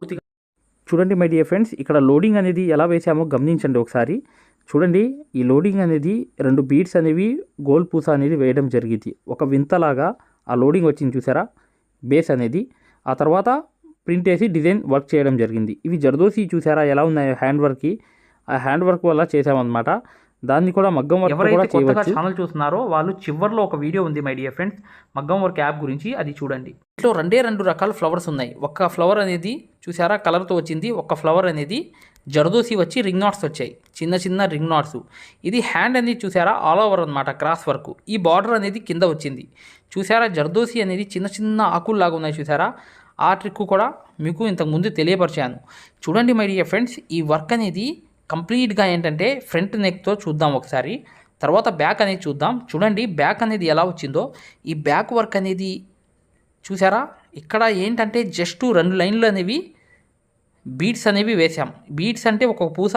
పూర్తిగా చూడండి my dear friends ఇక్కడ లోడింగ్ అనేది ఎలా వేసామో గమనించండి ఒకసారి. చూడండి ఈ లోడింగ్ అనేది రెండు బీట్స్ అనేవి గోల్ పూస అనేది వేయడం జరిగింది. ఒక వింతలాగా ఆ లోడింగ్ వచ్చింది చూసారా? బేస్ అనేది. ఆ తర్వాత ప్రింట్ వేసి డిజైన్ వర్క్ చేయడం జరిగింది. ఇవి జర్దోసి చూసారా ఎలా ఉన్నాయి హ్యాండ్ వర్క్కి ఆ హ్యాండ్ వర్క్ వల్ల చేసామన్నమాట. దాన్ని కూడా మగ్గం వర్క్ కూడా ఎవరైతే కొత్తగా ఛానల్ చూస్తున్నారో వాళ్ళు చివర్లో ఒక వీడియో ఉంది మై డియర్ ఫ్రెండ్స్ మగ్గం వర్క్ యాప్ గురించి అది చూడండి. ఇంట్లో రెండే రెండు రకాల ఫ్లవర్స్ ఉన్నాయి. ఒక ఫ్లవర్ అనేది చూసారా కలర్తో వచ్చింది. ఒక ఫ్లవర్ అనేది జర్దోసి వచ్చి రింగ్ నాట్స్ వచ్చాయి. చిన్న చిన్న రింగ్ నాట్స్ ఇది హ్యాండ్ అనేది చూసారా ఆల్ ఓవర్ అనమాట క్రాస్ వర్క్ ఈ బార్డర్ అనేది కింద వచ్చింది. చూసారా జర్దోసి అనేది చిన్న చిన్న ఆకుల్లాగా ఉన్నాయి చూసారా? ఆ ట్రిక్ కూడా మీకు ఇంతకుముందు తెలియపరిచాను. చూడండి మై డియర్ ఫ్రెండ్స్ ఈ వర్క్ అనేది కంప్లీట్గా ఏంటంటే ఫ్రంట్ నెక్తో చూద్దాం ఒకసారి. తర్వాత బ్యాక్ అనేది చూద్దాం. చూడండి బ్యాక్ అనేది ఎలా వచ్చిందో. ఈ బ్యాక్ వర్క్ అనేది చూసారా? ఇక్కడ ఏంటంటే జస్ట్ రెండు లైన్లు అనేవి బీడ్స్ అనేవి వేసాం బీడ్స్ అంటే ఒక పూస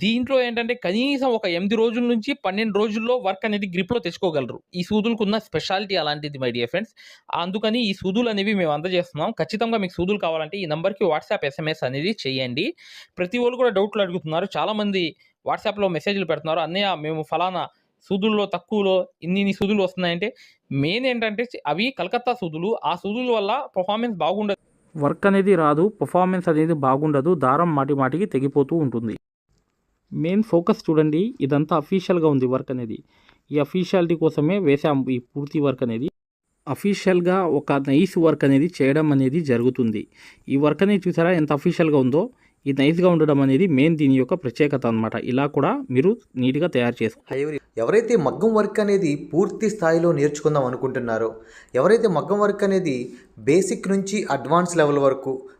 దీంట్లో ఏంటంటే కనీసం ఒక ఎనిమిది రోజుల నుంచి పన్నెండు రోజుల్లో వర్క్ అనేది గ్రిప్లో తెచ్చుకోగలరు. ఈ సూదులకు ఉన్న స్పెషాలిటీ అలాంటిది మై డియర్ ఫ్రెండ్స్ అందుకని ఈ సూదులు అనేవి మేము అందజేస్తున్నాం. ఖచ్చితంగా మీకు సూదులు కావాలంటే ఈ నెంబర్కి వాట్సాప్ ఎస్ఎంఎస్ అనేది చేయండి. ప్రతి వాళ్ళు కూడా డౌట్లు అడుగుతున్నారు. చాలామంది వాట్సాప్లో మెసేజ్లు పెడుతున్నారు. అన్నయ్య మేము ఫలానా సూదుల్లో తక్కువలో ఇన్ని ఇన్ని సూదులు వస్తున్నాయంటే మెయిన్ ఏంటంటే అవి కలకత్తా సూదులు. ఆ సూదుల వల్ల పర్ఫార్మెన్స్ బాగుండదు. వర్క్ అనేది రాదు పర్ఫార్మెన్స్ అనేది బాగుండదు. దారం మాటి మాటికి తెగిపోతూ ఉంటుంది. మెయిన్ ఫోకస్ చూడండి. ఇదంతా అఫీషియల్గా ఉంది వర్క్ అనేది. ఈ అఫీషియాలిటీ కోసమే వేసాము ఈ పూర్తి వర్క్ అనేది. అఫీషియల్గా ఒక నైస్ వర్క్ అనేది చేయడం అనేది జరుగుతుంది. ఈ వర్క్ అనేది చూసారా ఎంత అఫీషియల్గా ఉందో? ఈ నైస్గా ఉండడం అనేది మెయిన్ దీని యొక్క ప్రత్యేకత అనమాట ఇలా కూడా మీరు నీట్గా తయారు చేసుకో ఎవరైతే మగ్గం వర్క్ అనేది పూర్తి స్థాయిలో నేర్చుకుందాం అనుకుంటున్నారో ఎవరైతే మగ్గం వర్క్ అనేది బేసిక్ నుంచి అడ్వాన్స్ లెవెల్ వరకు